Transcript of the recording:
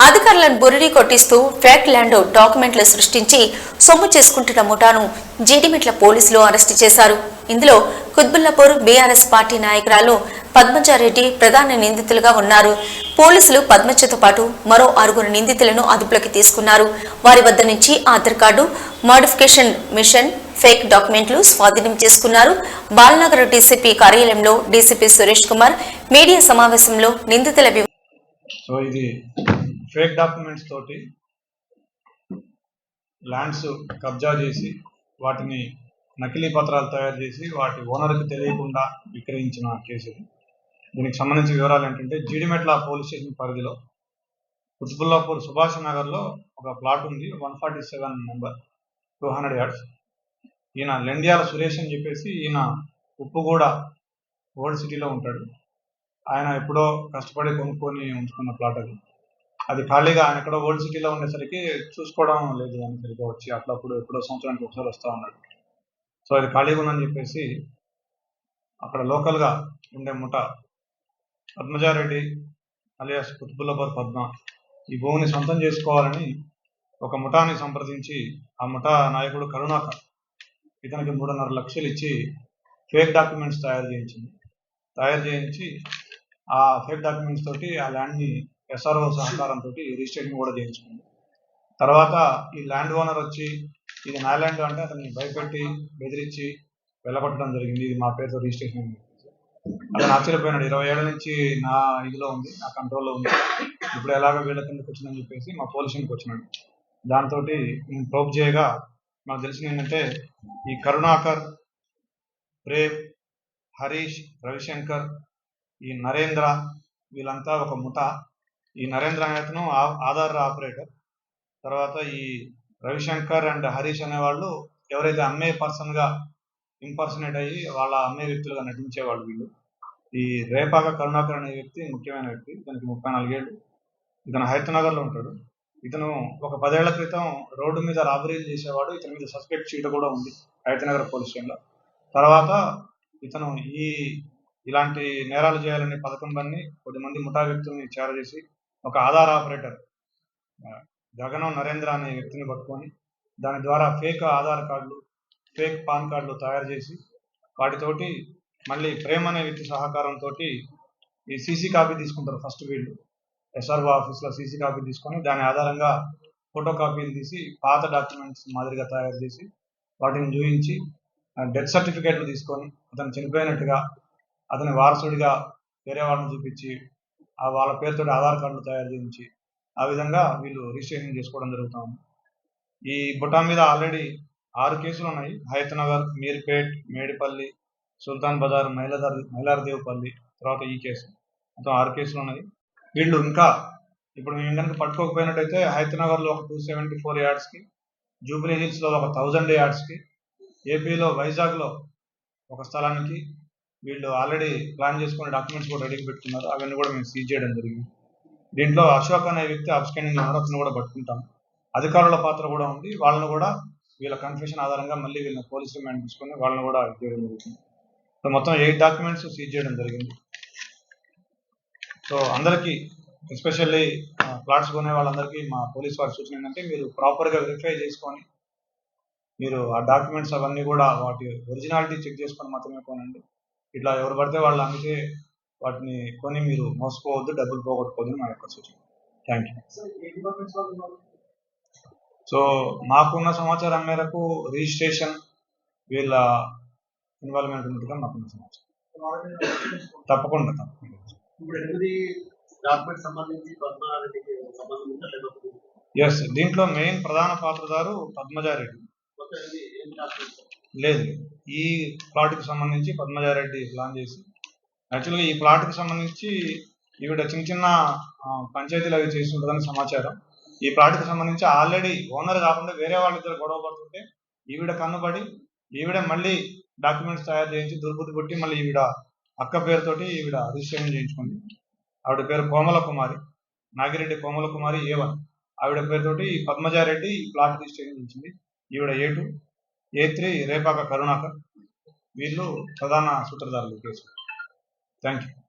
అధికారులను బురిడి కొట్టిస్తూ fake land డాక్యుమెంట్లు సృష్టించి సొమ్ము చేసుకుంటున్న ముఠాను జీడిమిట్ల పోలీసులు అరెస్టు చేశారు. ఇందులో కుత్బుల్లాపూర్ బీఆర్ఎస్ పార్టీ నాయకురాలు పద్మజారెడ్డి ప్రధాన నిందితులుగా ఉన్నారు. పోలీసులు పద్మజతో పాటు మరో ఆరుగురు నిందితులను అదుపులోకి తీసుకున్నారు. వారి వద్ద నుంచి Aadhaar card modification machine fake డాక్యుమెంట్లు స్వాధీనం చేసుకున్నారు. బాలనగర్ డీసీపీ కార్యాలయంలో డీసీపీ సురేష్ కుమార్ మీడియా సమావేశంలో నిందితుల సో ఇది ఫేక్ డాక్యుమెంట్స్ తోటి ల్యాండ్స్ కబ్జా చేసి వాటిని నకిలీ పత్రాలు తయారు చేసి వాటి ఓనర్కి తెలియకుండా విక్రయించిన కేసు దీనికి సంబంధించిన వివరాలు ఏంటంటే జీడిమెట్ల పోలీస్ స్టేషన్ పరిధిలో కుతుబుల్లాపూర్ సుభాష్ నగర్లో ఒక ప్లాట్ ఉంది one forty seven number two hundred yards. ఈయన లెండియాల సురేష్ అని చెప్పేసి ఈయన ఉప్పుగూడ ఓల్డ్ సిటీలో ఉంటాడు. ఆయన ఎప్పుడో కష్టపడి కొనుక్కొని ఉంచుకున్న ప్లాట్ అది. అది ఖాళీగా ఆయన ఎక్కడో ఓల్డ్ సిటీలో ఉండేసరికి చూసుకోవడం లేదు అని సరిగ్గా వచ్చి అప్పుడప్పుడు ఎప్పుడో సంవత్సరానికి ఒకసారి వస్తూ ఉన్నాడు. సో అది ఖాళీగా ఉందని చెప్పేసి అక్కడ లోకల్గా ఉండే ముఠ పద్మజారెడ్డి అలియాస్ కుతుబుల్లబర్ పద్మ ఈ భూమిని సొంతం చేసుకోవాలని ఒక ముఠాని సంప్రదించి ఆ ముఠా నాయకుడు కరుణాకర్ ఇతనికి మూడున్నర లక్షలు ఇచ్చి ఫేక్ డాక్యుమెంట్స్ తయారు చేయించింది. తయారు చేయించి ఆ ఫేక్ డాక్యుమెంట్స్ తోటి ఆ ల్యాండ్ని ఎస్ఆర్ఓ సహకారంతో రిజిస్ట్రేషన్ కూడా చేయించుకుంది. తర్వాత ఈ ల్యాండ్ ఓనర్ వచ్చి ఇది నా ల్యాండ్ అంటే అతన్ని భయపెట్టి బెదిరించి వెళ్ళగొట్టడం జరిగింది. ఇది మా పేరుతో రిజిస్ట్రేషన్ అతను ఆశ్చర్యపోయినాడు. ఇరవై ఏళ్ళ నుంచి నా ఇదిలో ఉంది నా కంట్రోల్లో ఉంది. ఇప్పుడు ఎలాగో వీళ్ళ కిందకి వచ్చిందని చెప్పేసి మా పోలీసునికి వచ్చినాడు. దాంతో నేను ప్రోప్ చేయగా నాకు తెలిసింది ఏంటంటే ఈ కరుణాకర్ ప్రేమ్ హరీష్ రవిశంకర్ ఈ నరేంద్ర వీళ్ళంతా ఒక ముఠ. ఈ నరేంద్ర అనే అతను ఆ- ఆధార్ ఆపరేటర్. తర్వాత ఈ రవిశంకర్ అండ్ హరీష్ అనే వాళ్ళు ఎవరైతే అమ్మే పర్సన్గా ఇంపర్సనేట్ అయ్యి వాళ్ళ అమ్మే వ్యక్తులుగా నటించేవాళ్ళు వీళ్ళు. ఈ రేపాక కరుణాకర్ అనే వ్యక్తి ముఖ్యమైన వ్యక్తి. ఇతనికి ముప్పై నాలుగేళ్ళు ఇతను హైతనగర్లో ఉంటాడు. ఇతను ఒక పదేళ్ళ క్రితం రోడ్డు మీద రాబరీలు చేసేవాడు. ఇతని మీద సస్పెక్ట్ షీట్ కూడా ఉంది హైతనగర్ పోలీస్ స్టేషన్లో తర్వాత ఇతను ఈ ఇలాంటి నేరాలు చేయాలనే పథకం పన్ని కొద్దిమంది ముఠా వ్యక్తుల్ని చేరజేసి ఒక ఆధార్ ఆపరేటర్. ఆ, గగనం నరేంద్ర అనే వ్యక్తిని పట్టుకొని దాని ద్వారా ఫేక్ ఆధార్ కార్డులు ఫేక్ పాన్ కార్డులు తయారు చేసి వాటితోటి మళ్ళీ ప్రేమ్ అనే వ్యక్తి సహకారంతో ఈ సీసీ కాపీ తీసుకుంటారు ఫస్ట్ వీళ్ళు. ఎస్ఆర్ఓ ఆఫీస్లో సీసీ కాపీ తీసుకొని దాని ఆధారంగా ఫోటో కాపీలు తీసి పాత డాక్యుమెంట్స్ మాదిరిగా తయారు చేసి వాటిని చూపించి డెత్ సర్టిఫికేట్లు తీసుకొని అతను చనిపోయినట్టుగా అతని వారసుడిగా వేరే వాళ్ళని చూపించి వాళ్ళ పేరుతో ఆధార్ కార్డులు తయారు చేయించి ఆ విధంగా వీళ్ళు రిజిస్ట్రేషన్ చేసుకోవడం జరుగుతుంది ఈ బుటా మీద ఆల్రెడీ ఆరు కేసులు ఉన్నాయి. హైతనగర్ మీర్పేట్ మేడిపల్లి సుల్తాన్ బజార్ మైలదార్ మైలార్దేవ్పల్లి తర్వాత ఈ కేసు. మొత్తం ఆరు కేసులు ఉన్నాయి. వీళ్ళు ఇంకా ఇప్పుడు మేము కనుక పట్టుకోకపోయినట్టయితే హైతనగర్ నగర్లో ఒక టూ సెవెంటీ ఫోర్ యార్డ్స్కి జూబ్లీ హిల్స్లో ఒక థౌజండ్ యార్డ్స్కి ఏపీలో వైజాగ్లో ఒక స్థలానికి వీళ్ళు ఆల్రెడీ ప్లాన్ చేసుకున్న డాక్యుమెంట్స్ కూడా రెడీ పెట్టుకున్నారు. అవన్నీ కూడా మేము సీజ్ చేయడం జరిగింది. దీంట్లో అశోక్ అనే వ్యక్తి అబ్స్కెండింగ్ ఉన్నారు అతను కూడా పట్టుకుంటాం. అధికారుల పాత్ర కూడా ఉంది. వాళ్ళని కూడా వీళ్ళ కన్ఫ్యూషన్ ఆధారంగా మళ్ళీ వీళ్ళని పోలీస్ రిమాండ్ తీసుకొని వాళ్ళని కూడా చేయడం జరుగుతుంది సో మొత్తం ఎయిట్ డాక్యుమెంట్స్ సీజ్ చేయడం జరిగింది. సో అందరికీ ఎస్పెషల్లీ ప్లాట్స్ కొనే వాళ్ళందరికీ మా పోలీస్ వారి సూచన ఏంటంటే మీరు ప్రాపర్గా వెరిఫై చేసుకొని మీరు ఆ డాక్యుమెంట్స్ అవన్నీ కూడా వాటి ఒరిజినాలిటీ చెక్ చేసుకొని మాత్రమే కొనండి. ఇట్లా ఎవరు పడితే వాళ్ళు అమ్మితే వాటిని కొని మీరు మోసపోవద్దు డబ్బులు పోగొట్టుకోవద్దు మా యొక్క సూచన. థ్యాంక్ యూ సో మాకున్న సమాచారం మేరకు రిజిస్ట్రేషన్ వీళ్ళ ఇన్వాల్వ్మెంట్ ఉన్నట్టుగా మాకున్న సమాచారం. తప్పకుండా తప్పకుండా. ఎస్ దీంట్లో మెయిన్ ప్రధాన పాత్రధారు పద్మజారెడ్డి. లేదు. ఈ ప్లాట్కి సంబంధించి పద్మజారెడ్డి ప్లాన్ చేసి యాక్చువల్గా ఈ ప్లాట్కి సంబంధించి ఈవిడ చిన్న చిన్న పంచాయతీలు అవి చేసి ఉంటుందని సమాచారం. ఈ ప్లాట్కి సంబంధించి ఆల్రెడీ ఓనర్ కాకుండా వేరే వాళ్ళిద్దరు గొడవ పడుతుంటే ఈవిడ కన్నుపడి ఈవిడ మళ్ళీ డాక్యుమెంట్స్ తయారు చేయించి దుర్బుద్ధి పుట్టి మళ్ళీ ఈవిడ అక్క పేరుతోటి ఈవిడ రిజిస్ట్రేషన్ చేయించుకుంది. ఆవిడ పేరు కోమల కుమారి నాగిరెడ్డి కోమల కుమారి ఏ వన్ ఆవిడ పేరుతోటి ఈ పద్మజారెడ్డి ఈ ప్లాట్ రిజిస్ట్రేషన్ చేయించింది. ఈవిడ A two A three Repaka Karunakar. వీళ్ళు ప్రధాన సూత్రధారులు కేసు. Thank you